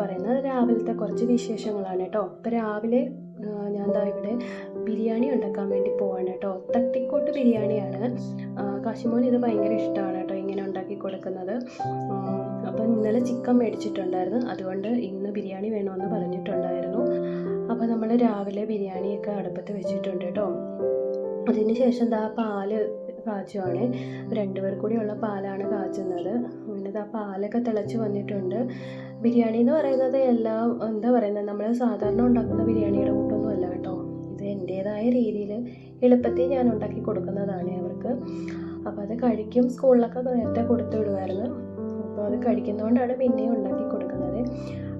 പറയുന്നത് രാവിലത്തെ കുറച്ച് വിശേഷങ്ങളാണ് കേട്ടോ. ഇപ്പം രാവിലെ ഞാൻ ദാ ഇവിടെ ബിരിയാണി ഉണ്ടാക്കാൻ വേണ്ടി പോവാണ് കേട്ടോ. തട്ടിക്കോട്ട് ബിരിയാണിയാണ്. കാശിമോൻ ഇത് ഭയങ്കര ഇഷ്ടമാണ് കേട്ടോ ഇങ്ങനെ ഉണ്ടാക്കി കൊടുക്കുന്നത്. അപ്പം ഇന്നലെ ചിക്കൻ മേടിച്ചിട്ടുണ്ടായിരുന്നു. അതുകൊണ്ട് ഇന്ന് ബിരിയാണി വേണമെന്ന് പറഞ്ഞിട്ടുണ്ടായിരുന്നു. അപ്പോൾ നമ്മൾ രാവിലെ ബിരിയാണിയൊക്കെ അടുപ്പത്ത് വെച്ചിട്ടുണ്ട് കേട്ടോ. അതിന് ശേഷം ദാ പാൽ കാച്ചുവാണ്. രണ്ടുപേർ കൂടിയുള്ള പാലാണ് കാച്ചുന്നത്. അങ്ങനെ ആ പാലൊക്കെ തിളച്ച് വന്നിട്ടുണ്ട്. ബിരിയാണി എന്ന് പറയുന്നത് എല്ലാം എന്താ പറയുന്നത് നമ്മൾ സാധാരണ ഉണ്ടാക്കുന്ന ബിരിയാണിയുടെ കൂട്ടൊന്നും അല്ല കേട്ടോ. ഇത് എന്റേതായ രീതിയിൽ എളുപ്പത്തിൽ ഞാൻ ഉണ്ടാക്കി കൊടുക്കുന്നതാണ് അവർക്ക്. അപ്പോൾ അത് കഴിക്കും. സ്കൂളിലൊക്കെ നേരത്തെ കൊടുത്തു വിടുമായിരുന്നു അപ്പോൾ അത് കഴിക്കുന്നതുകൊണ്ടാണ് പിന്നെയും ഉണ്ടാക്കി കൊടുക്കുന്നത്.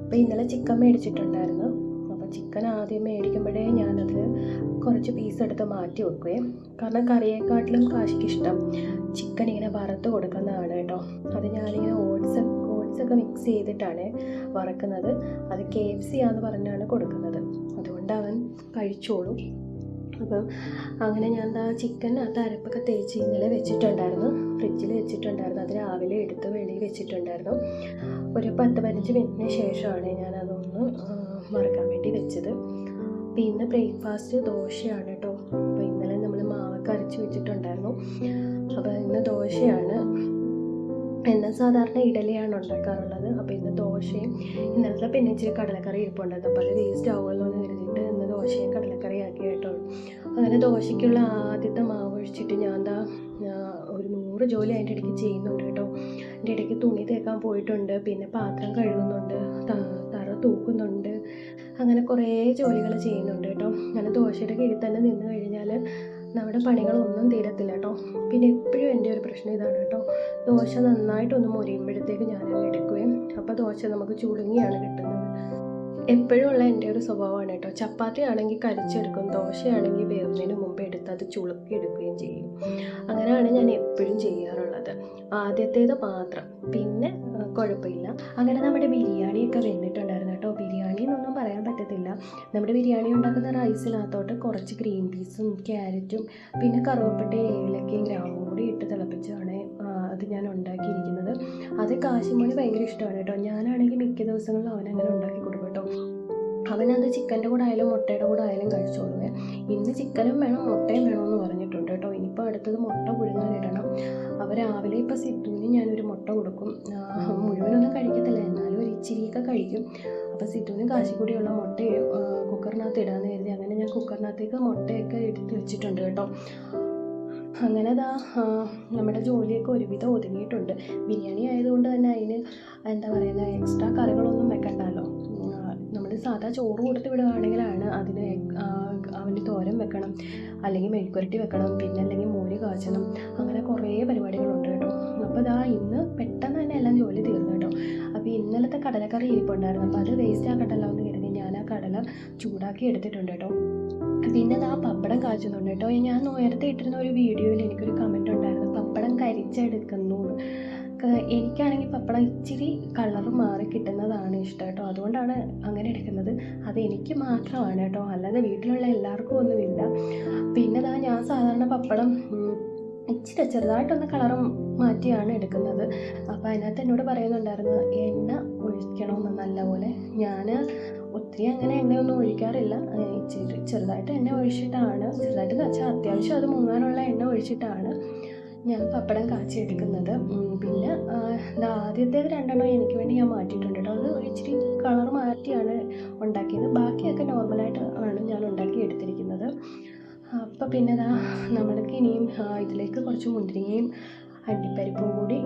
അപ്പോൾ ഇന്നലെ ചിക്കൻ മേടിച്ചിട്ടുണ്ടായിരുന്നു. അപ്പോൾ ചിക്കൻ ആദ്യം മേടിക്കുമ്പോഴേ ഞാനത് കുറച്ച് പീസ് എടുത്ത് മാറ്റി വെക്കുകയും കാരണം കറിയേക്കാട്ടിലും കാശിക്ക് ഇഷ്ടം ചിക്കൻ ഇങ്ങനെ വറുത്ത് കൊടുക്കുന്നതാണ് കേട്ടോ. അത് ഞാനിങ്ങനെ ഓട്സ് ഓട്സ് ഒക്കെ മിക്സ് ചെയ്തിട്ടാണ് വറക്കുന്നത്. അത് കെ എഫ് സി ആന്ന് പറഞ്ഞാണ് കൊടുക്കുന്നത്. അതുകൊണ്ട് അവൻ കഴിച്ചോളും. അപ്പം അങ്ങനെ ഞാൻ എന്താ ചിക്കൻ ആ അരപ്പൊക്കെ തേച്ച് ഇന്നലെ വെച്ചിട്ടുണ്ടായിരുന്നു. ഫ്രിഡ്ജിൽ വെച്ചിട്ടുണ്ടായിരുന്നു. അത് രാവിലെ എടുത്ത് വെളിയിൽ വെച്ചിട്ടുണ്ടായിരുന്നു. ഒരു പത്ത് പതിനഞ്ച് മിനിറ്റിന് ശേഷമാണ് ഞാൻ അതൊന്ന് മറക്കാൻ വേണ്ടി വെച്ചത്. പിന്നെ ബ്രേക്ക്ഫാസ്റ്റ് ദോശയാണ് കേട്ടോ. അപ്പോൾ ഇന്നലെ നമ്മൾ മാവൊക്കെ അരച്ച് വെച്ചിട്ടുണ്ടായിരുന്നു. അപ്പോൾ ഇന്ന് ദോശയാണ്. എന്നാൽ സാധാരണ ഇഡലിയാണ് ഉണ്ടാക്കാറുള്ളത്. അപ്പോൾ ഇന്ന് ദോശയും ഇന്നലത്തെ പിന്നെ ഇച്ചിരി കടലക്കറി ഇരിപ്പുണ്ടായിരുന്നു അപ്പോൾ അത് വേസ്റ്റ് ആവുമല്ലോ എന്ന് കരുതിയിട്ട് ഇന്ന് ദോശയും കടലക്കറി ആക്കി കേട്ടോളൂ അങ്ങനെ ദോശയ്ക്കുള്ള ആദ്യത്തെ മാവ് ഒഴിച്ചിട്ട് ഞാൻ എന്താ ഒരു നൂറ് ജോലി അതിന്റെ ഇടയ്ക്ക് ചെയ്യുന്നുണ്ട് കേട്ടോ. എന്റെ ഇടയ്ക്ക് തുണി തേക്കാൻ പോയിട്ടുണ്ട്. പിന്നെ പാത്രം കഴുകുന്നുണ്ട്. തറ തൂക്കുന്നുണ്ട്. അങ്ങനെ കുറേ ജോലികൾ ചെയ്യുന്നുണ്ട് കേട്ടോ. അങ്ങനെ ദോശയുടെ കീഴിൽ തന്നെ നിന്ന് കഴിഞ്ഞാൽ നമ്മുടെ പണികളൊന്നും തീരത്തില്ല കേട്ടോ പിന്നെ എപ്പോഴും എന്റെ ഒരു പ്രശ്നം ഇതാണ് കേട്ടോ. ദോശ നന്നായിട്ടൊന്ന് മുരിയുമ്പോഴത്തേക്ക് ഞാൻ എടുക്കുകയും അപ്പോൾ ദോശ നമുക്ക് ചുളുങ്ങിയാണ് കിട്ടുന്നത്. എപ്പോഴും ഉള്ള എന്റെ ഒരു സ്വഭാവമാണ് കേട്ടോ. ചപ്പാത്തി ആണെങ്കിൽ കരിച്ചെടുക്കും ദോശയാണെങ്കിൽ വേവുന്നതിന് മുമ്പ് എടുത്ത് അത് ചുളുക്കി എടുക്കുകയും ചെയ്യും. അങ്ങനെയാണ് ഞാൻ എപ്പോഴും ചെയ്യാറുള്ളത്. ആദ്യത്തേത് മാത്രം. പിന്നെ കുഴപ്പമില്ല. അങ്ങനെ നമ്മുടെ ബിരിയാണിയൊക്കെ വെന്തിട്ടുണ്ടായിരുന്നു. കേട്ടോ. ബിരിയാണി എന്നൊന്നും പറയാൻ പറ്റത്തില്ല. നമ്മുടെ ബിരിയാണി ഉണ്ടാക്കുന്ന റൈസിനകത്തോട്ട് കുറച്ച് ഗ്രീൻ പീസും ക്യാരറ്റും പിന്നെ കറുവപ്പട്ടയും ഏലക്കയും ഗ്രാമ്പും കൂടി ഇട്ട് തിളപ്പിച്ചാണ് അത് ഞാൻ ഉണ്ടാക്കിയിരിക്കുന്നത്. അത് കാശിമോണി ഭയങ്കര ഇഷ്ടമാണ് കേട്ടോ. ഞാനാണെങ്കിൽ മിക്ക ദിവസങ്ങളിലും അങ്ങനെ ഉണ്ടാക്കി കൊടുക്കും കേട്ടോ. അവനത് ചിക്കന്റെ കൂടെ ആയാലും മുട്ടയുടെ കൂടെ ആയാലും കഴിച്ചോളുവേ. ഇന്ന് ചിക്കനും വേണം മുട്ടയും വേണമെന്ന് പറഞ്ഞിട്ടുണ്ട് കേട്ടോ. അടുത്തത് മുട്ട പുഴുങ്ങാനിടണം അപ്പോൾ രാവിലെ ഇപ്പോൾ സിദ്ധുവിന് ഞാനൊരു മുട്ട കൊടുക്കും. മുഴുവനൊന്നും കഴിക്കത്തില്ല. എന്നാലും ഒരു ഇച്ചിരിയൊക്കെ കഴിക്കും. അപ്പോൾ സിദ്ധുവിന് കാശിക്കൂടിയുള്ള മുട്ട കുക്കറിനകത്ത് ഇടാമെന്ന് കരുതി അങ്ങനെ ഞാൻ കുക്കറിനകത്തേക്ക് മുട്ടയൊക്കെ എടുത്ത് വെച്ചിട്ടുണ്ട് കേട്ടോ. അങ്ങനെ അതാ നമ്മുടെ ജോലിയൊക്കെ ഒരുവിധം ഒതുങ്ങിയിട്ടുണ്ട്. ബിരിയാണി ആയതുകൊണ്ട് തന്നെ അതിന് എന്താ പറയുന്നത് എക്സ്ട്രാ കറികളൊന്നും വെക്കണ്ടല്ലോ. നമ്മൾ സാധാ ചോറ് കൊടുത്ത് വിടുകയാണെങ്കിലാണ് അതിന് അവന്റെ തോരൻ വെക്കണം അല്ലെങ്കിൽ മെഴുക്കുരട്ടി വെക്കണം പിന്നെ അല്ലെങ്കിൽ മോര് കാച്ചണം അങ്ങനെ കുറേ പരിപാടികളുണ്ട് കേട്ടോ. അപ്പോൾ ഇതാ ഇന്ന് പെട്ടെന്ന് തന്നെ എല്ലാം ജോലി തീർന്നു കേട്ടോ. അപ്പോൾ ഇന്നലത്തെ കടലക്കറി ഇരിപ്പുണ്ടായിരുന്നു. അപ്പോൾ അത് വേസ്റ്റ് ആക്കട്ടല്ലോ എന്ന് കരുതി ഞാൻ ആ കടല ചൂടാക്കി എടുത്തിട്ടുണ്ട് കേട്ടോ. പിന്നെ ദാ പപ്പടം കാച്ചുന്നുണ്ട് കേട്ടോ. ഞാൻ നേരത്തെ ഇട്ടിരുന്ന ഒരു വീഡിയോയിൽ എനിക്കൊരു പപ്പടം ഇച്ചിരി കളർ മാറി കിട്ടുന്നതാണ് ഇഷ്ടം കേട്ടോ. അതുകൊണ്ടാണ് അങ്ങനെ എടുക്കുന്നത്. അത് എനിക്ക് മാത്രമാണ് കേട്ടോ. അല്ലാതെ വീട്ടിലുള്ള എല്ലാവർക്കും ഒന്നുമില്ല. പിന്നെ ഇതാ ഞാൻ സാധാരണ പപ്പടം ഇച്ചിരി ചെറുതായിട്ടൊന്ന് കളറും മാറ്റിയാണ് എടുക്കുന്നത്. അപ്പോൾ അതിനകത്ത് എന്നോട് പറയുന്നുണ്ടായിരുന്നു എണ്ണ ഒഴിക്കണമെന്ന് നല്ലപോലെ. ഞാൻ ഒത്തിരി അങ്ങനെ എണ്ണയൊന്നും ഒഴിക്കാറില്ല. ഇച്ചിരി ചെറുതായിട്ട് എണ്ണ ഒഴിച്ചിട്ടാണ്. ചെറുതായിട്ട് വെച്ചാൽ അത്യാവശ്യം അത് മുങ്ങാനുള്ള എണ്ണ ഒഴിച്ചിട്ടാണ്. ഞാൻ പപ്പടം കാച്ചിയെടുക്കുന്നത്. ഉം, പിന്നെ ആദ്യത്തേത് രണ്ടെണ്ണം എനിക്ക് വേണ്ടി ഞാൻ മാറ്റിയിട്ടുണ്ട് കേട്ടോ. അത് ഇച്ചിരി കളർ മാറ്റിയാണ് ഉണ്ടാക്കിയത്. ബാക്കിയൊക്കെ നോർമലായിട്ട് ആണ് ഞാൻ ഉണ്ടാക്കി എടുത്തിരിക്കുന്നത്. അപ്പോൾ പിന്നെ ദാ നമ്മൾക്ക് ഇനിയും ഇതിലേക്ക് കുറച്ച് മുന്തിരിങ്ങയും അണ്ടിപ്പരിപ്പും കൂടി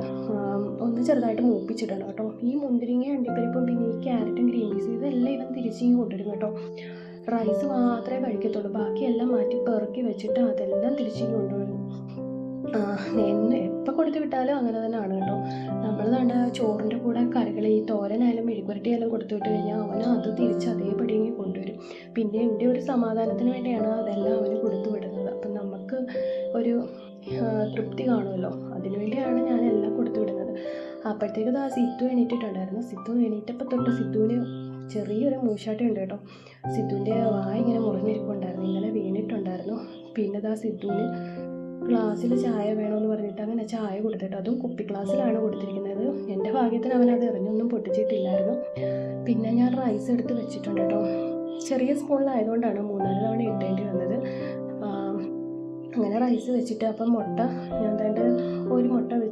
ഒന്ന് ചെറുതായിട്ട് മൂപ്പിച്ചിടണം കേട്ടോ. ഈ മുന്തിരിങ്ങയും അണ്ടിപ്പരിപ്പും പിന്നെ ഈ ക്യാരറ്റും ഗ്രീൻ പീസും ഇതെല്ലാം ഇവൻ തിരിച്ചിങ്ങ് കൊണ്ടുവരും കേട്ടോ. റൈസ് മാത്രമേ കഴിക്കത്തുള്ളൂ. ബാക്കിയെല്ലാം മാറ്റി പെറുക്കി വെച്ചിട്ട് അതെല്ലാം തിരിച്ചിങ്ങ് കൊണ്ടുവരും. എപ്പോൾ കൊടുത്തു വിട്ടാലും അങ്ങനെ തന്നെയാണ് കേട്ടോ. നമ്മൾ കണ്ട ചോറിന്റെ കൂടെ കറികൾ ഈ തോരനായാലും മെഴുകുരട്ടിയായാലും കൊടുത്തു വിട്ട് കഴിഞ്ഞാൽ അവന് അത് തിരിച്ച് അതേപടി കൊണ്ടുവരും. പിന്നെ എന്റെ ഒരു സമാധാനത്തിന് വേണ്ടിയാണ് അതെല്ലാം അവന് കൊടുത്തു വിടുന്നത്. അപ്പം നമുക്ക് ഒരു തൃപ്തി കാണുമല്ലോ അതിനുവേണ്ടിയാണ് ഞാൻ എല്ലാം കൊടുത്തു വിടുന്നത്. അപ്പോഴത്തേക്കത് ആ സിത്തു എണീറ്റിട്ടുണ്ടായിരുന്നു. സിത്തു എണീറ്റപ്പോൾ തൊട്ട് സിത്തുവിന് ചെറിയൊരു മൂശാട്ടം ഉണ്ട് കേട്ടോ. സിദ്ധുവിന്റെ വായ ഇങ്ങനെ മുറിഞ്ഞിരിപ്പുണ്ടായിരുന്നു. ഇങ്ങനെ വീണിട്ടുണ്ടായിരുന്നു. പിന്നെ ആ സിത്തുവിന് ഗ്ലാസ്സിൽ ചായ വേണമെന്ന് പറഞ്ഞിട്ട് അങ്ങനെ ചായ കൊടുത്തിട്ട് അതും കുപ്പി ഗ്ലാസ്സിലാണ് കൊടുത്തിരിക്കുന്നത്. എന്റെ ഭാഗ്യത്തിന് അവൻ അത് എറിഞ്ഞൊന്നും പൊട്ടിച്ചിട്ടില്ലായിരുന്നു. പിന്നെ ഞാൻ റൈസ് എടുത്ത് വെച്ചിട്ടുണ്ട് കേട്ടോ. ചെറിയ സ്പൂണിലായതുകൊണ്ടാണ് മൂന്നാൽ തവണ ഇട്ടേണ്ടി വന്നത്. അങ്ങനെ റൈസ് വെച്ചിട്ട് അപ്പം മുട്ട ഞാൻ തന്റെ ഒരു മുട്ട വെ-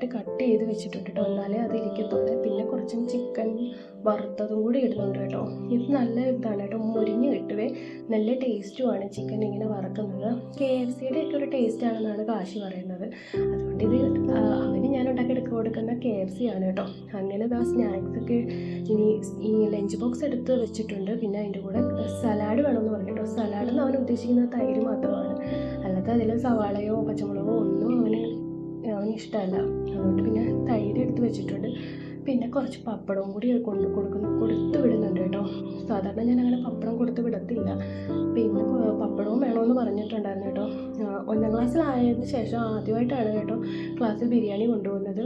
രണ്ടായിട്ട് കട്ട് ചെയ്ത് വെച്ചിട്ടുണ്ട് കേട്ടോ എന്നാലേ അത് ഇരിക്കത്തുള്ളൂ. പിന്നെ കുറച്ചും ചിക്കൻ വറുത്തതും കൂടി ഇടുന്നുണ്ട് കേട്ടോ ഇത് നല്ല ഇതാണ് കേട്ടോ മുരിഞ്ഞ് കിട്ടുവേ. നല്ല ടേസ്റ്റുമാണ് ചിക്കൻ ഇങ്ങനെ വറക്കുന്നത്. കെ എഫ് സിയുടെ ഒക്കെ ഒരു ടേസ്റ്റ് ആണെന്നാണ് കാശി പറയുന്നത്. അതുകൊണ്ട് ഇത് ആ, അവന് ഞാൻ ഉണ്ടാക്കി എടുക്ക കൊടുക്കുന്ന കെ എഫ് സി ആണ് കേട്ടോ അങ്ങനെ ഇതാ സ്നാക്സ് ഒക്കെ ഇനി ഈ ലഞ്ച് ബോക്സ് എടുത്ത് വെച്ചിട്ടുണ്ട്. പിന്നെ അതിന്റെ കൂടെ സലാഡ് വേണമെന്ന് പറഞ്ഞു കേട്ടോ സലാഡ് എന്ന് അവൻ ഉദ്ദേശിക്കുന്നത് തൈര് മാത്രമാണ്. അല്ലാതെ അതിൽ സവാളയോ പച്ചമുളകോ ഒന്നും അവന് അവന് ഇഷ്ടമല്ല. അതുകൊണ്ട് പിന്നെ തൈര് എടുത്ത് വെച്ചിട്ടുണ്ട്. പിന്നെ കുറച്ച് പപ്പടവും കൂടി കൊണ്ട് കൊടുക്കുന്നു. കൊടുത്ത് വിടുന്നുണ്ട് കേട്ടോ. സാധാരണ ഞാൻ അങ്ങനെ പപ്പടം കൊടുത്ത് വിടത്തില്ല. പിന്നെ പപ്പടവും വേണമെന്ന് പറഞ്ഞിട്ടുണ്ടായിരുന്നു കേട്ടോ. ഒന്നാം ക്ലാസ്സിലായതിനു ശേഷം ആദ്യമായിട്ടാണ് കേട്ടോ ക്ലാസ്സിൽ ബിരിയാണി കൊണ്ടുപോകുന്നത്.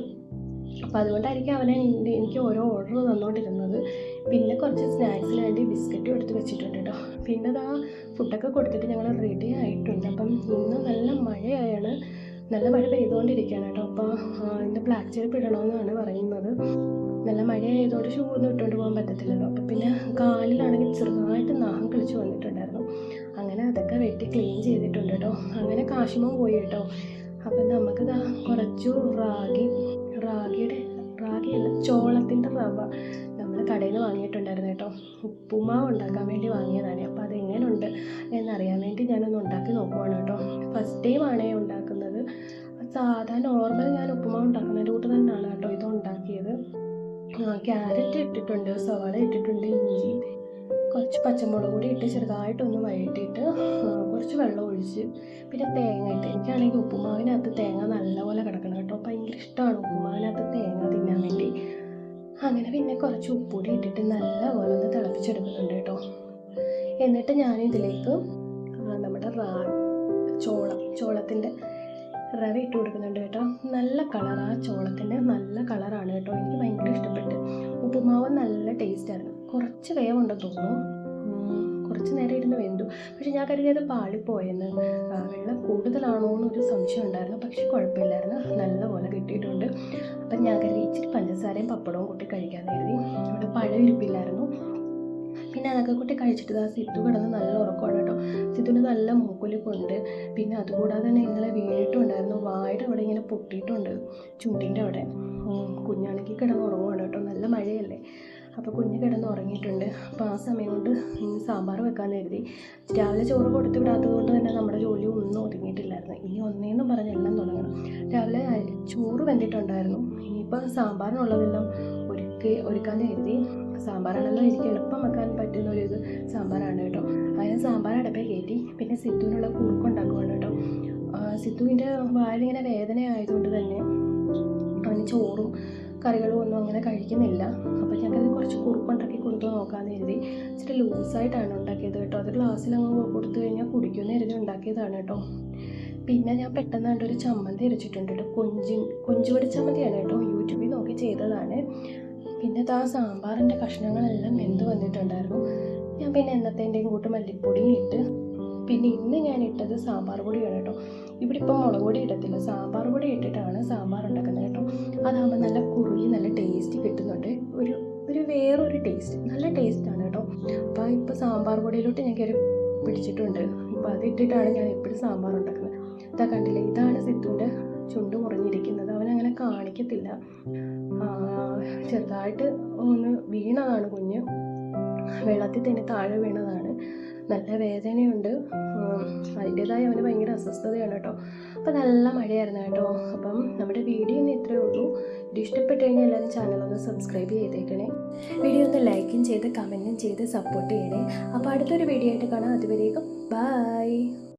അപ്പോൾ അതുകൊണ്ടായിരിക്കും അവനെ എനിക്ക് ഓരോ ഓർഡർ തന്നുകൊണ്ടിരുന്നത് പിന്നെ കുറച്ച് സ്നാക്സിന് വേണ്ടി ബിസ്ക്കറ്റും എടുത്ത് വെച്ചിട്ടുണ്ട് കേട്ടോ. പിന്നെ അത് ആ ഫുഡൊക്കെ കൊടുത്തിട്ട് ഞങ്ങൾ റെഡി ആയിട്ടുണ്ട്. അപ്പം ഇന്ന് നല്ല മഴയാണ്. നല്ല മഴ പെയ്തുകൊണ്ടിരിക്കുകയാണ് കേട്ടോ. അപ്പോൾ ഇന്ന് ബ്ലാക്ക് ചെരുപ്പ് ഇടണമെന്നാണ് പറയുന്നത്. നല്ല മഴയായതുകൊണ്ട് ഷൂ ഒന്നും ഇട്ടുകൊണ്ട് പോകാൻ പറ്റത്തില്ലല്ലോ. അപ്പം പിന്നെ കാലിലാണെങ്കിൽ ചെറുതായിട്ട് നാഹം കളിച്ച് വന്നിട്ടുണ്ടായിരുന്നു. അങ്ങനെ അതൊക്കെ വെട്ടി ക്ലീൻ ചെയ്തിട്ടുണ്ട് കേട്ടോ. അങ്ങനെ കാശിമോൻ പോയി കേട്ടോ. അപ്പം നമുക്ക് കുറച്ചു റാഗി റാഗിയുടെ റാഗിയല്ല ചോളത്തിന്റെ റവ നമ്മൾ കടയിൽ വാങ്ങിയിട്ടുണ്ടായിരുന്നു കേട്ടോ. ഉപ്പുമാവ് ഉണ്ടാക്കാൻ വേണ്ടി വാങ്ങിയതാണ്. അപ്പോൾ അതെങ്ങനെയുണ്ട് എന്നറിയാൻ വേണ്ടി ഞാനൊന്ന് ഉണ്ടാക്കി നോക്കുവാണ് കേട്ടോ. ഫസ്റ്റ് ടൈം ആണേ ഉണ്ടാക്കുന്നത് സാധാ നോർമൽ ഞാൻ ഉപ്പുമാവ് ഉണ്ടാക്കുന്നതിന്റെ കൂട്ട് തന്നെയാണ് കേട്ടോ ഇത് ഉണ്ടാക്കിയത്. ക്യാരറ്റ് ഇട്ടിട്ടുണ്ട് സവാള ഇട്ടിട്ടുണ്ട് ഇഞ്ചി കുറച്ച് പച്ചമുളക് കൂടി ഇട്ട് ചെറുതായിട്ടൊന്ന് വഴറ്റിയിട്ട് ആ, കുറച്ച് വെള്ളം ഒഴിച്ച് പിന്നെ തേങ്ങ ഇട്ട്. എനിക്കാണെങ്കിൽ ഉപ്പുമാവിനകത്ത് തേങ്ങ നല്ലപോലെ കിടക്കണം കേട്ടോ. ഭയങ്കര ഇഷ്ടമാണ് ഉപ്പുമാവിനകത്ത് തേങ്ങ തിന്നാൻ വേണ്ടി. അങ്ങനെ പിന്നെ കുറച്ച് ഉപ്പുകൂടി ഇട്ടിട്ട് നല്ലപോലെ ഒന്ന് തിളപ്പിച്ചെടുക്കുന്നുണ്ട് കേട്ടോ. എന്നിട്ട് ഞാൻ ഇതിലേക്ക് നമ്മുടെ റാ ചോളം ചോളത്തിന്റെ റവ ഇട്ട് കൊടുക്കുന്നുണ്ട് കേട്ടോ. നല്ല കളറാണ് ആ ചോളത്തിന് നല്ല കളറാണ് കേട്ടോ. എനിക്ക് ഭയങ്കര ഇഷ്ടപ്പെട്ട്. ഉപ്പുമാവ് നല്ല ടേസ്റ്റായിരുന്നു കുറച്ച് വേവുണ്ടെന്ന് തോന്നുന്നു. കുറച്ച് നേരം ഇരുന്ന് വെന്തു. പക്ഷെ ഞാൻ കരുതിയത് പാളിപ്പോയെന്ന്. വെള്ളം കൂടുതലാണോ എന്നൊരു സംശയം ഉണ്ടായിരുന്നു. പക്ഷെ കുഴപ്പമില്ലായിരുന്നു. നല്ലപോലെ കിട്ടിയിട്ടുണ്ട്. അപ്പം ഞാൻ കരുതി ഇച്ചിരി പഞ്ചസാരയും പപ്പടവും കൂട്ടി കഴിക്കാൻ കരുതി. അവിടെ പഴം ഇരിപ്പില്ലായിരുന്നു. പിന്നെ അതൊക്കെ കൂട്ടി കഴിച്ചിട്ട് ആ സിത്തു കിടന്ന് നല്ല സിത്തുവിന് നല്ല മൂക്കൊലിപ്പുണ്ട്. പിന്നെ അതുകൂടാതെ തന്നെ ഇന്നലെ വീണിട്ടുണ്ടായിരുന്നു. വായുടെ അവിടെ ഇങ്ങനെ പൊട്ടിയിട്ടുണ്ട്. ചുണ്ടിന്റെ അവിടെ. കുഞ്ഞാണെങ്കിൽ കിടന്ന് ഉറങ്ങുകയാണ് കേട്ടോ. നല്ല മഴയല്ലേ? അപ്പോൾ കുഞ്ഞ് കിടന്ന് ഉറങ്ങിയിട്ടുണ്ട്. അപ്പോൾ ആ സമയം കൊണ്ട് സാമ്പാർ വെക്കാൻ കരുതി. രാവിലെ ചോറ് കൊടുത്ത് വിടാത്തത് കൊണ്ട് തന്നെ നമ്മുടെ ജോലി ഒന്നും ഒതുങ്ങിയിട്ടില്ലായിരുന്നു. ഇനി ഒന്നേന്നും പറഞ്ഞ് എല്ലാം തുടങ്ങണം. രാവിലെ ചോറ് വെന്തിട്ടുണ്ടായിരുന്നു. ഇനിയിപ്പോൾ സാമ്പാറിനുള്ളതെല്ലാം ഒരുക്കി ഒരുക്കാൻ കരുതി. സാമ്പാറാണല്ലോ എനിക്ക് എളുപ്പം വെക്കാൻ പറ്റുന്ന ഒരു ഇത് സാമ്പാറാണ് കേട്ടോ. അതിന് സാമ്പാർ അടുപ്പേ കയറ്റി പിന്നെ സിത്തുവിനുള്ള കുറുക്കുണ്ടാക്കുവാണ് കേട്ടോ. സിദ്ധുവിന്റെ വായിലിങ്ങനെ വേദന ആയതുകൊണ്ട് തന്നെ അവന് ചോറും കറികളും ഒന്നും അങ്ങനെ കഴിക്കുന്നില്ല. അപ്പോൾ ഞങ്ങൾക്കത് കുറച്ച് കുറുക്കുണ്ടാക്കി കൊടുത്തു നോക്കാമെന്ന് കരുതി. ഇച്ചിരി ലൂസായിട്ടാണ് ഉണ്ടാക്കിയത് കേട്ടോ. അത് ഗ്ലാസ്സിലങ്ങ് കൊടുത്തു കഴിഞ്ഞാൽ കുടിക്കുമെന്ന് കരുതി ഉണ്ടാക്കിയതാണ് കേട്ടോ. പിന്നെ ഞാൻ പെട്ടെന്ന് കണ്ടൊരു ചമ്മന്തി അരച്ചിട്ടുണ്ട് കേട്ടോ. കൊഞ്ചി കൊഞ്ചുപൊടി ചമ്മന്തിയാണ് കേട്ടോ. യൂട്യൂബിൽ നോക്കി ചെയ്തതാണ്. പിന്നെ ആ സാമ്പാറിന്റെ കഷ്ണങ്ങളെല്ലാം വെന്ത് വന്നിട്ടുണ്ടായിരുന്നു. ഞാൻ പിന്നെ എന്നത്തേന്റെയും കൂട്ട് മല്ലിപ്പൊടിയും ഇട്ട് പിന്നെ ഇന്ന് ഞാൻ ഇട്ടത് സാമ്പാർ പൊടിയാണ് കേട്ടോ. ഇവിടെ ഇപ്പം മുളക് പൊടി ഇടത്തില്ല. സാമ്പാർ പൊടി ഇട്ടിട്ടാണ് സാമ്പാർ ഉണ്ടാക്കുന്നത് കേട്ടോ. അതാകുമ്പോൾ നല്ല കുറുകി നല്ല ടേസ്റ്റ് കിട്ടുന്നുണ്ട്. ഒരു ഒരു വേറൊരു ടേസ്റ്റ് നല്ല ടേസ്റ്റാണ് കേട്ടോ. അപ്പോൾ ഇപ്പോൾ സാമ്പാർ പൊടിയിലോട്ട് ഞാൻ കയറി പിടിച്ചിട്ടുണ്ട്. അപ്പോൾ അതിട്ടിട്ടാണ് ഞാൻ എപ്പോഴും സാമ്പാർ ഉണ്ടാക്കുന്നത്. ഇതാ കണ്ടില്ലേ? ഇതാണ് സിത്തുവിന്റെ ചുണ്ട് കുറഞ്ഞിരിക്കുന്നത് അവനങ്ങനെ കാണിക്കത്തില്ല. ചെറുതായിട്ട് ഒന്ന് വീണതാണ് കുഞ്ഞ്. വെള്ളത്തിൽ തന്നെ താഴെ വീണതാണ്. നല്ല വേദനയുണ്ട്. അതിന്റെതായ അവന് ഭയങ്കര അസ്വസ്ഥതയാണ് കേട്ടോ. അപ്പം നല്ല മഴയായിരുന്നു കേട്ടോ. അപ്പം നമ്മുടെ വീഡിയോ ഇന്ന് ഇത്രയേ ഉള്ളൂ. ഇത് ഇഷ്ടപ്പെട്ട് കഴിഞ്ഞാൽ എല്ലാവരും ചാനൽ ഒന്ന് സബ്സ്ക്രൈബ് ചെയ്തേക്കണേ. വീഡിയോ ഒന്ന് ലൈക്കും ചെയ്ത് കമന്റും ചെയ്ത് സപ്പോർട്ട് ചെയ്യണേ. അപ്പോൾ അടുത്തൊരു വീഡിയോ ആയിട്ട് കാണാം. അതുവരേക്കും ബൈ